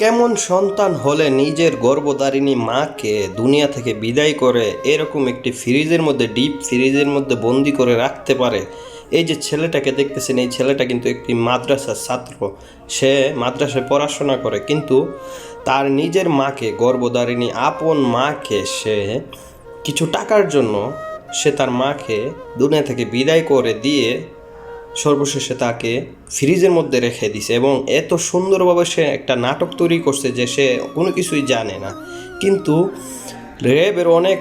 কেমন সন্তান হলে নিজের গর্ভধারিণী মাকে দুনিয়া থেকে বিদায় করে এরকম একটি ফ্রিজের মধ্যে, ডিপ ফ্রিজের মধ্যে বন্দি করে রাখতে পারে? এই যে ছেলেটাকে দেখতেছেন, এই ছেলেটা কিন্তু একটি মাদ্রাসার ছাত্র। সে মাদ্রাসায় পড়াশোনা করে, কিন্তু তার নিজের মাকে, গর্ভধারিণী আপন মাকে সে কিছু টাকার জন্য সে তার মাকে দুনিয়া থেকে বিদায় করে দিয়ে সর্বশেষে তাকে ফ্রিজের মধ্যে রেখে দিছে এবং এত সুন্দরভাবে সে একটা নাটক তৈরি করছে যে সে কোনো কিছুই জানে না। কিন্তু র্যাবের অনেক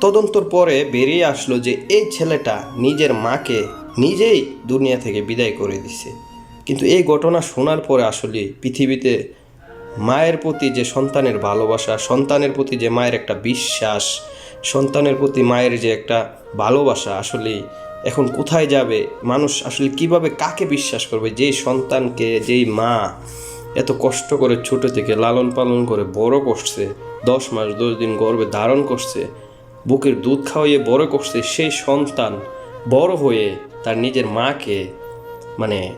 তদন্তর পরে বেরিয়ে আসলো যে এই ছেলেটা নিজের মাকে নিজেই দুনিয়া থেকে বিদায় করে দিছে। কিন্তু এই ঘটনা শোনার পরে আসলে পৃথিবীতে মায়ের প্রতি যে সন্তানের ভালোবাসা, সন্তানের প্রতি যে মায়ের একটা বিশ্বাস, সন্তানের প্রতি মায়ের যে একটা ভালোবাসা আসলে এখন কোথায় যাবে? মানুষ আসলে কীভাবে কাকে বিশ্বাস করবে? যেই সন্তানকে, যেই মা এত কষ্ট করে ছোট থেকে লালন পালন করে বড় করছে, দশ মাস, দশ দিন গর্ভে ধারণ করছে, বুকের দুধ খাওয়াইয়ে বড় করছে, সেই সন্তান বড় হয়ে তার নিজের মাকে মানে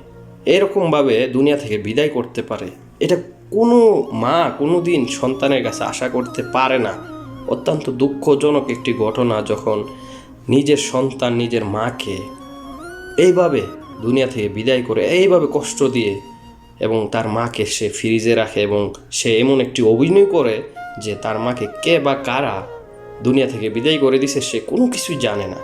এরকমভাবে দুনিয়া থেকে বিদায় করতে পারে। এটা কোনো মা কোনো দিন সন্তানের কাছে আশা করতে পারে না। অত্যন্ত দুঃখজনক একটি ঘটনা যখন নিজের সন্তান নিজের মাকে এইভাবে দুনিয়া থেকে বিদায় করে এইভাবে কষ্ট দিয়ে এবং তার মাকে সে ফ্রিজে রাখে এবং সে এমন একটি অভিনয় করে যে তার মাকে কে বা কারা দুনিয়া থেকে বিদায় করে দিছে সে কোনো কিছুই জানে না।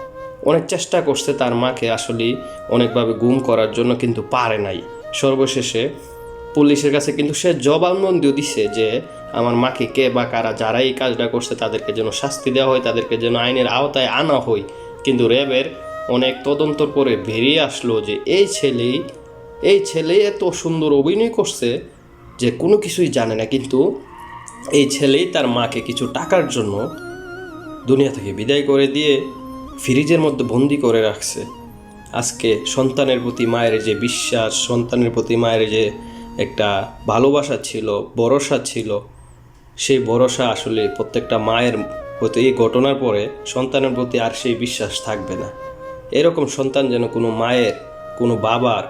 অনেক চেষ্টা করছে তার মাকে আসলে অনেকভাবে গুম করার জন্য কিন্তু পারে নাই। সর্বশেষে পুলিশের কাছে কিন্তু সে জবানবন্দিও দিছে যে আমার মাকে কে বা কারা যারা এই কাজটা করছে তাদেরকে যেন শাস্তি দেওয়া হয়, তাদেরকে যেন আইনের আওতায় আনা হয়। কিন্তু র্যাবের অনেক তদন্ত করে বেরিয়ে আসলো যে এই ছেলেই, এই ছেলে এত সুন্দর অভিনয় করছে যে কোনো কিছুই জানে না। কিন্তু এই ছেলেই তার মাকে কিছু টাকার জন্য দুনিয়া থেকে বিদায় করে দিয়ে ফ্রিজের মধ্যে বন্দি করে রাখছে। আজকে সন্তানের প্রতি মায়ের যে বিশ্বাস, সন্তানের প্রতি মায়ের যে একটা ভালোবাসা ছিল, ভরসা ছিল সেই ভরসা আসলে প্রত্যেকটা মায়ের হয়তো এই ঘটনার পরে সন্তানের প্রতি আর সেই বিশ্বাস থাকবে না। এরকম সন্তান যেন কোনো মায়ের, কোনো বাবার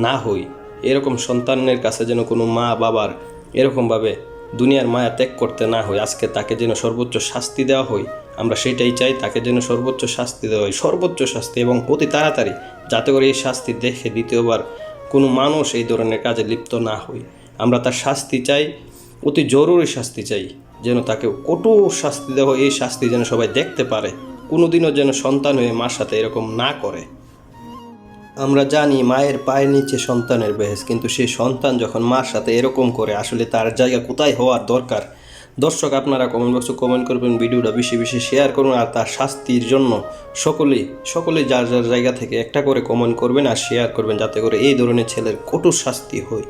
না হই, এরকম সন্তানের কাছে যেন কোনো মা বাবার এরকমভাবে দুনিয়ার মায়া ত্যাগ করতে না হয় আজকে তাকে যেন সর্বোচ্চ শাস্তি দেওয়া হয় আমরা সেটাই চাই তাকে যেন সর্বোচ্চ শাস্তি দেওয়া হয় সর্বোচ্চ শাস্তি এবং অতি তাড়াতাড়ি যাতে করে এই শাস্তি দেখে দ্বিতীয়বার কোনো মানুষ এই ধরনের কাজে লিপ্ত না হয় আমরা তার শাস্তি চাই অতি জরুরি শাস্তি চাই, যেন তাকে কঠোর শাস্তি দেওয়া এই শাস্তি যেন সবাই দেখতে পারে। কোনোদিনও যেন সন্তান হয়ে মার সাথে এরকম না করে। আমরা জানি মায়ের পায়ের নিচে সন্তানের বেহেস, কিন্তু সেই সন্তান যখন মার সাথে এরকম করে, আসলে তার জায়গা কোথায় হওয়ার দরকার? দর্শক, আপনারা কমেন্ট বক্সে কমেন্ট করবেন, ভিডিওটা বেশি বেশি শেয়ার করুন, আর তার শাস্তির জন্য সকলেই সকলেই যার যার জায়গা থেকে একটা করে কমেন্ট করবেন আর শেয়ার করবেন, যাতে করে এই ধরনের ছেলের কঠোর শাস্তি হয়।